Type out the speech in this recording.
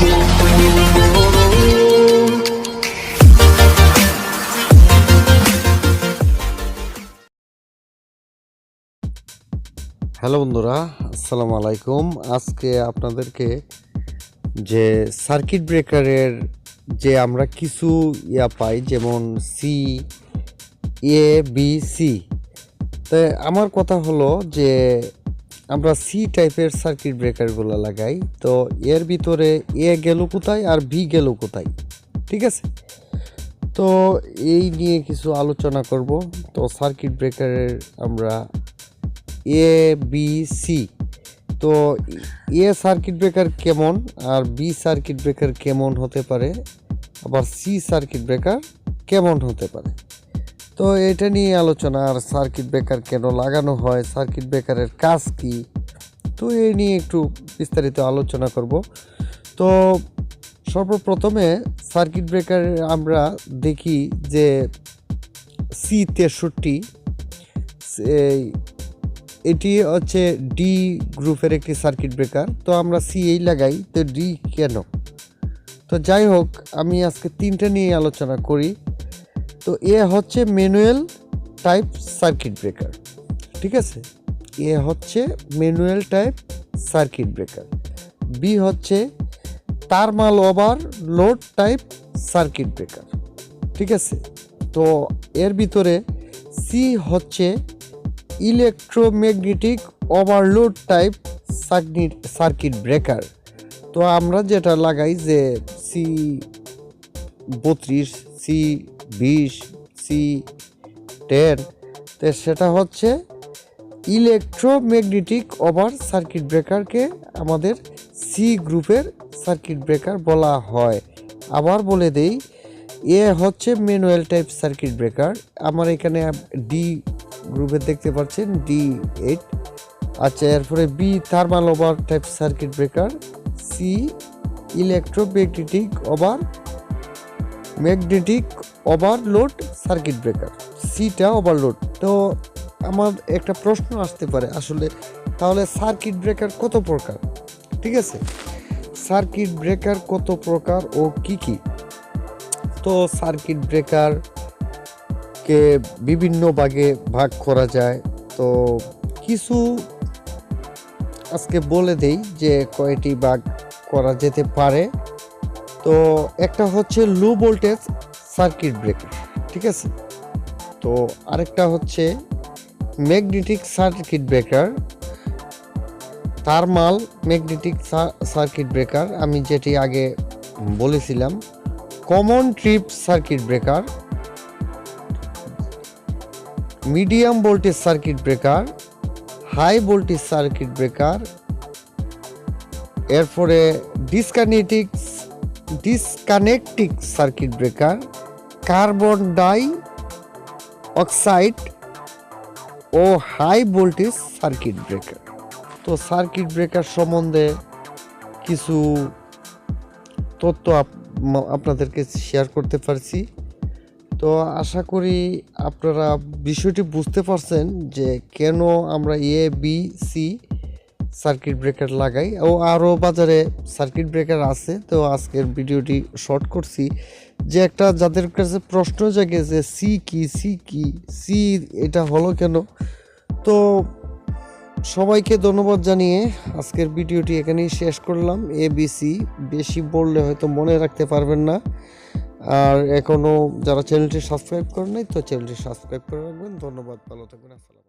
Hello বন্ধুরা, আসসালামু আলাইকুম। আজকে আপনাদেরকে যে সার্কিট ব্রেকারের যে আমরা কিছু ইয়া পাই, যেমন সি এ বি সি তো আমার কথা হলো যে আমরা সি টাইপের সার্কিট ব্রেকারগুলো লাগাই। তো এর ভিতরে এ গেল কোথায় আর বি গেল কোথায়? ঠিক আছে? তো এই নিয়ে কিছু আলোচনা করব। তো সার্কিট ব্রেকারের আমরা এ বি সি তো এ সার্কিট ব্রেকার কেমন আর বি সার্কিট ব্রেকার কেমন হতে পারে? আবার সি সার্কিট ব্রেকার কেমন হতে পারে? তো এটা নিয়ে আলোচনা, আর সার্কিট ব্রেকার কেন লাগানো হয়, সার্কিট ব্রেকারের কাজ কি? তো এই নিয়ে একটু বিস্তারিত আলোচনা করব। তো সর্বপ্রথমে সার্কিট ব্রেকার আমরা দেখি যে সি তেষট্টি এটি হচ্ছে ডি গ্রুপের একটি সার্কিট ব্রেকার। তো আমরা সি এই লাগাই, তো ডি কেন? তো যাই হোক, আমি আজকে তিনটে নিয়ে আলোচনা করি। তো এ হচ্ছে ম্যানুয়াল টাইপ সার্কিট ব্রেকার, ঠিক আছে? এ হচ্ছে manual type circuit breaker. B হচ্ছে thermal over load type circuit breaker, ঠিক আছে? তো এর ভিতরে সি হচ্ছে electromagnetic overload type circuit circuit breaker. তো আমরা যেটা লাগাই যে সি বত্রিশ, সি বিশ, সি, টেন। তো সেটা হচ্ছে ইলেকট্রোম্যাগনেটিক ওভার সার্কিট ব্রেকারকে আমাদের সি গ্রুপের সার্কিট ব্রেকার বলা হয়। আবার বলে দেই, এ হচ্ছে ম্যানুয়াল টাইপ সার্কিট ব্রেকার। আমার এখানে ডি গ্রুপে দেখতে পাচ্ছেন, ডি এইট। আচ্ছা এরপরে B thermal over type circuit breaker, C electromagnetic over magnetic overload circuit breaker. সিটা ওভারলোড। তো আমার একটা প্রশ্ন আসতে পারে আসলে, তাহলে সার্কিট ব্রেকার কত প্রকার? ঠিক আছে? সার্কিট ব্রেকার কত প্রকার ও কি কি? তো সার্কিট ব্রেকার কে বিভিন্ন ভাগে ভাগ করা যায়। তো কিছু আজকে বলে দেই যে কয়টি ভাগ করা যেতে পারে। তো একটা হচ্ছে লো ভোল্টেজ সার্কিট ব্রেকার ঠিক আছে? তো আরেকটা হচ্ছে magnetic circuit breaker thermal magnetic circuit breaker আমি যেটি আগে বলেছিলাম common trip circuit breaker medium voltage circuit breaker high voltage circuit breaker এরপরে ডিসকানেটিক ডিসকানেকটিক circuit breaker carbon dioxide ও হাই ভোল্টেজ সার্কিট ব্রেকার তো সার্কিট ব্রেকার সম্বন্ধে কিছু তথ্য আপ- আপনাদেরকে শেয়ার করতে পারছি। তো আশা করি আপনারা বিষয়টি বুঝতে পারছেন যে কেন আমরা A B C circuit breaker লাগাই। ও আরও বাজারে সার্কিট ব্রেকার আছে, তো আজকের ভিডিওটি শর্ট করছি। যে একটা যাদের কাছে প্রশ্ন জাগে যে সি কি সি কি সি এটা হলো কেন? তো সবাইকে ধন্যবাদ জানিয়ে আজকের ভিডিওটি এখানেই শেষ করলাম। এ বি সি বেশি বললে হয়তো মনে রাখতে পারবেন না। আর এখনও যারা চ্যানেলটি সাবস্ক্রাইব করেন নাই, তো চ্যানেলটি সাবস্ক্রাইব করে রাখবেন। ধন্যবাদ, ভালো থাকবেন আসসালাম